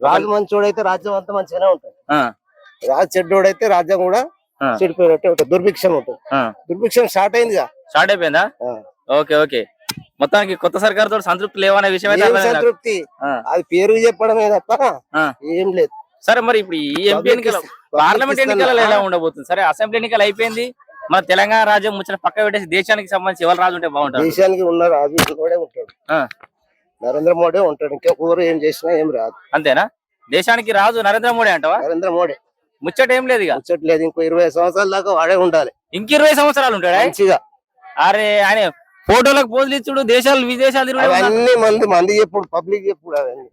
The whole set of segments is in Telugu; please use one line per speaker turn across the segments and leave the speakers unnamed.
రాజు మంచోడైతే రాజ్యం అంతా మంచిగానే ఉంటుంది రాజు చెడ్డోడైతే రాజ్యం కూడా. చెడిపోయినట్టే ఉంటుంది దుర్భిక్షం ఉంటుంది. దుర్భిక్షం స్టార్ట్ అయిందిగా
స్టార్ట్ అయిపోయిందా. ఓకే ఓకే మొత్తానికి కొత్త సర్కార్ తోటి సంతృప్తి లేవనే విషయం అయితే.
సంతృప్తి. అది పేరు చెప్పడమే తప్ప. ఏం లేదు
సరే మరి ఇప్పుడు ఈ ఎంపీ ఎన్నికలు పార్లమెంట్
ఇస్తున్నా.
ఎలా ఉండబోతుంది సరే అసెంబ్లీ ఎన్నికలు అయిపోయింది మన తెలంగాణ రాజ్యం ముచ్చట పక్క పెట్టేసి దేశానికి సంబంధించి ఎవరు రాజు ఉంటే బాగుంటారు
దేశానికి ఉన్న రాజు కూడా ఉంటాడు. నరేంద్ర మోడీ ఉంటాడు. ఇంకా ఊరు ఏం చేసినా ఏం రాదు.
అంతేనా? దేశానికి రాజు నరేంద్ర మోడీ అంటావా?
నరేంద్ర మోడీ.
ముచ్చట ఏం లేదు ఇక.
ముచ్చట్లేదు ఇంకో ఇరవై సంవత్సరాల దాకా వాడే ఉండాలి.
ఇంక ఇరవై సంవత్సరాలు ఉంటాడా?
మంచిగా.
అరే ఆయన ఫోటోలకు పోజులు ఇచ్చుడు దేశాలు విదేశాలు.
అవన్నీ మంది మంది చెప్పుడు పబ్లిక్ చెప్పుడు అవన్నీ.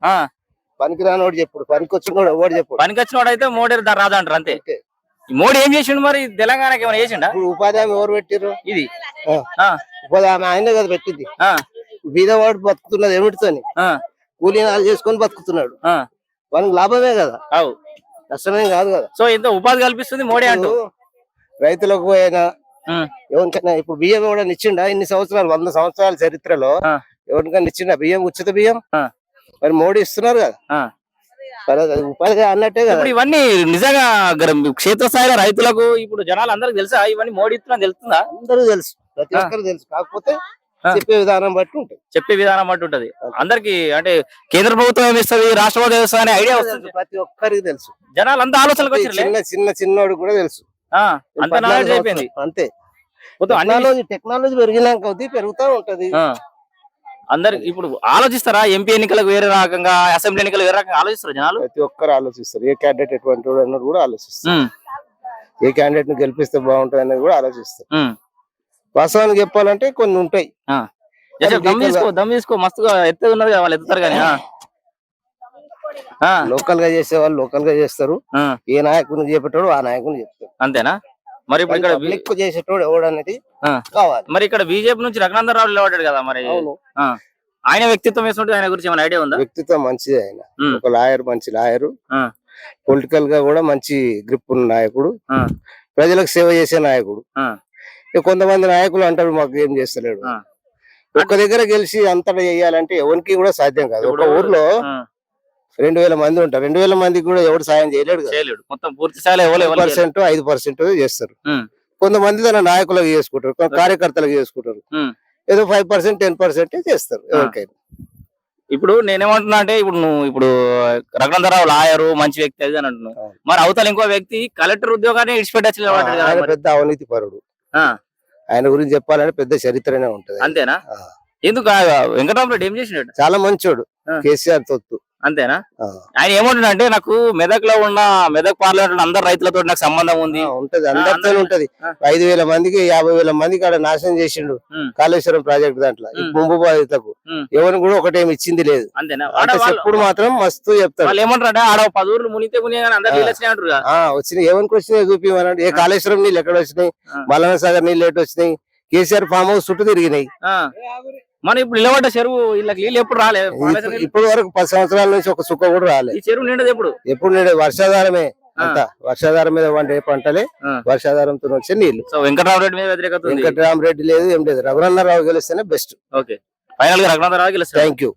పనికి రానోడు చెప్పుడు పనికి వచ్చినోడు ఎవడు చెప్పుడు?
పనికి వచ్చినోడు అయితే మోడీ రాజు అంటారు అంతే. మోడీ ఏం చేసిండు మరి? తెలంగాణకి ఏమైనా చేసిండా?
ఉపాధి హామీ ఎవరు పెట్టిర్రు?
ఇది.
ఉపాధి హామీ ఆయనే కదా పెట్టింది.
ఆ,
బీదవాడు బతుకుతున్నది ఏమిటితోని? కూలీ నాలు చేసుకొని బతుకుతున్నాడు. వానికి లాభమే కదా.
అవు.
నష్టమేం కాదు కదా.
సో ఇంత ఉపాధి కల్పిస్తుంది మోడీ అంటూ.
రైతులకు పోయినా ఎవరికైనా ఇప్పుడు బియ్యం కూడా ఇచ్చిండా? ఇన్ని సంవత్సరాలు వంద సంవత్సరాల చరిత్రలో. ఎవరికైనా ఇచ్చిండా బియ్యం? ఉచిత బియ్యం. మరి మోడీ ఇస్తున్నారు కదా. ఉపాధి అన్నట్టే కదా.
ఇవన్నీ నిజంగా గర- క్షేత్రస్థాయిలో రైతులకు ఇప్పుడు జనాలు అందరికి తెలుసా? ఇవన్నీ మోడీ ఇస్తున్నా తెలుస్తుందా?
అందరూ తెలుసు. ప్రతి. ఒక్కరు తెలుసు. కాకపోతే. చెప్పే విధానం బట్టి ఉంటుంది.
చెప్పే విధానం బట్టి ఉంటది. అందరికి అంటే కేంద్ర ప్రభుత్వం ఏమి ఇస్తుంది రాష్ట్ర ప్రభుత్వం ఇస్తుంది అనే ఐడియా వస్తుంది.
ప్రతి ఒక్కరికి తెలుసు.
జనాలు అంతా ఆలోచనలకు
చిన్న చిన్న చిన్నోడు కూడా తెలుసు.
అంత నాలెడ్జ్ అయిపోయింది.
అంతే. టెక్నాలజీ టెక్నాలజీ పెరిగినాక కొద్దీ పెరుగుతూ ఉంటది.
ఆ. అందరికి ఇప్పుడు ఆలోచిస్తారా? ఎంపీ ఎన్నికలకు వేరే రకంగా అసెంబ్లీ ఎన్నికలు వేరే రకంగా ఆలోచిస్తారు జనాలు?
ప్రతి ఒక్కరు ఆలోచిస్తారు. ఏ క్యాండిడేట్ ఎటువంటి వాడు అన్నది కూడా ఆలోచిస్తారు. ఏ క్యాండిడేట్ని గెలిపిస్తే బాగుంటుంది అనేది కూడా ఆలోచిస్తారు. వాస్తవానికి చెప్పాలంటే కొన్ని ఉంటాయి.
దమ్ తీసుకో దమ్ తీసుకో మస్తుగా ఎత్తు ఉన్నది కదా, వాళ్ళు ఎత్తుతారు కానీ ఆ. ఆ,
లోకల్గా చేసే వాళ్ళు లోకల్గా చేస్తారు ఏ నాయకుని చెప్పేటోడు ఆ నాయకుని చెప్తారు
అంతేనా? మరి ఇప్పుడు ఇక్కడ
పబ్లిక్ చేసేటోడు ఎవడు అనేది. కావాలి.
మరి ఇక్కడ బీజేపీ నుంచి రఘునందన్ రావు నిలబడ్డాడు కదా మరి. ఆయన వ్యక్తిత్వం వేసుకుంటే ఆయన గురించి ఏమైనా ఐడియా ఉందా?
వ్యక్తిత్వం మంచిది ఆయన. ఒక లాయర్ మంచి లాయరు. పొలిటికల్గా కూడా మంచి గ్రిప్ ఉన్న నాయకుడు. ప్రజలకు సేవ చేసే నాయకుడు. కొంతమంది నాయకులు అంటారు మాకు ఏం చేస్తలేడు. ఒక్క దగ్గర గెలిచి అంతటా చేయాలంటే ఎవరికి కూడా సాధ్యం కాదు. ఒక ఊర్లో రెండు వేల మంది ఉంటారు. రెండు వేల మందికి కూడా ఎవరు సాయం చేయలేడు
మొత్తం పూర్తి.
పర్సెంట్ ఐదు పర్సెంట్ చేస్తారు. కొంతమంది తన నాయకులకు చేసుకుంటారు. కార్యకర్తలకు చేసుకుంటారు. ఏదో ఫైవ్ పర్సెంట్ టెన్ పర్సెంట్ చేస్తారు ఎవరికైనా.
ఇప్పుడు నేనేమంటున్నా అంటే ఇప్పుడు నువ్వు ఇప్పుడు రఘునందన్ రావు లాయరు మంచి వ్యక్తి అది అని అంటున్నావు. మరి అవతల ఇంకో వ్యక్తి కలెక్టర్ ఉద్యోగాన్ని ఇడిచిపెట్టచ్చు.
పెద్ద అవినీతి పరుడు. ఆయన గురించి చెప్పాలంటే పెద్ద చరిత్రనే ఉంటది.
అంతేనా. ఎందుకు వెంకటరామరెడ్డి ఏం చేసినాడు
చాలా మంచోడు. కేసీఆర్ తొత్తు.
అంతేనా. ఆయన ఏమంటున్నా అంటే నాకు మెదక్లో ఉన్న మెదక్ పార్లమెంట్ అందరు రైతులతో నాకు సంబంధం ఉంది.
ఉంటది. అందరితో
అందరూ-
ఉంటది. ఐదు వేల మందికి యాభై వేల మందికి ఆడ నాశనం చేసిండు. కాళేశ్వరం ప్రాజెక్ట్ దాంట్లో బాధితులకు.
ఉమ్.
ఎవరిని కూడా ఒకటేమి ఇచ్చింది లేదు. చెప్పుడు మాత్రం మస్తు
వాళ్ళు ఏమంటారు అంటే ఆడ పది ఊర్లు మునిగితే మునిగే కానీ అందరు
ఆ.
నీళ్ళు వచ్చినాయి.
ఎవరికి వచ్చినాయి? చూపిమన్నాడు ఏ కాళేశ్వరం నీళ్ళు ఎక్కడ వచ్చినాయి?
ఆ.
మల్లన సాగర్ నీళ్ళు ఎటు వచ్చినాయి? కేసీఆర్ ఫామ్ హౌస్ చుట్టూ తిరిగినాయి.
మన ఇప్పుడు నిలబడ్డ చెరువు వీళ్ళకి నీళ్ళు ఎప్పుడు రాలేదు
ఇప్పుడు- వరకు పది సంవత్సరాల నుంచి ఒక సుక్క కూడా రాలేదు
ఈ చెరువు నిండదు ఎప్పుడు?
ఎప్పుడు నీడ వర్షాధారమే అంతా. వర్షాధారం మీద వండే పంటలే. వర్షాధారంతో వచ్చే నీళ్ళు
సో వెంకటరామరెడ్డి మీద వ్యతిరేకత
వెంకటరామరెడ్డి లేదు ఏం లేదు. రఘునందరావు గెలిస్తేనే బెస్ట్
ఓకే. ఫైనల్గా రఘునందరావు గెలుస్తాడు.
Thank you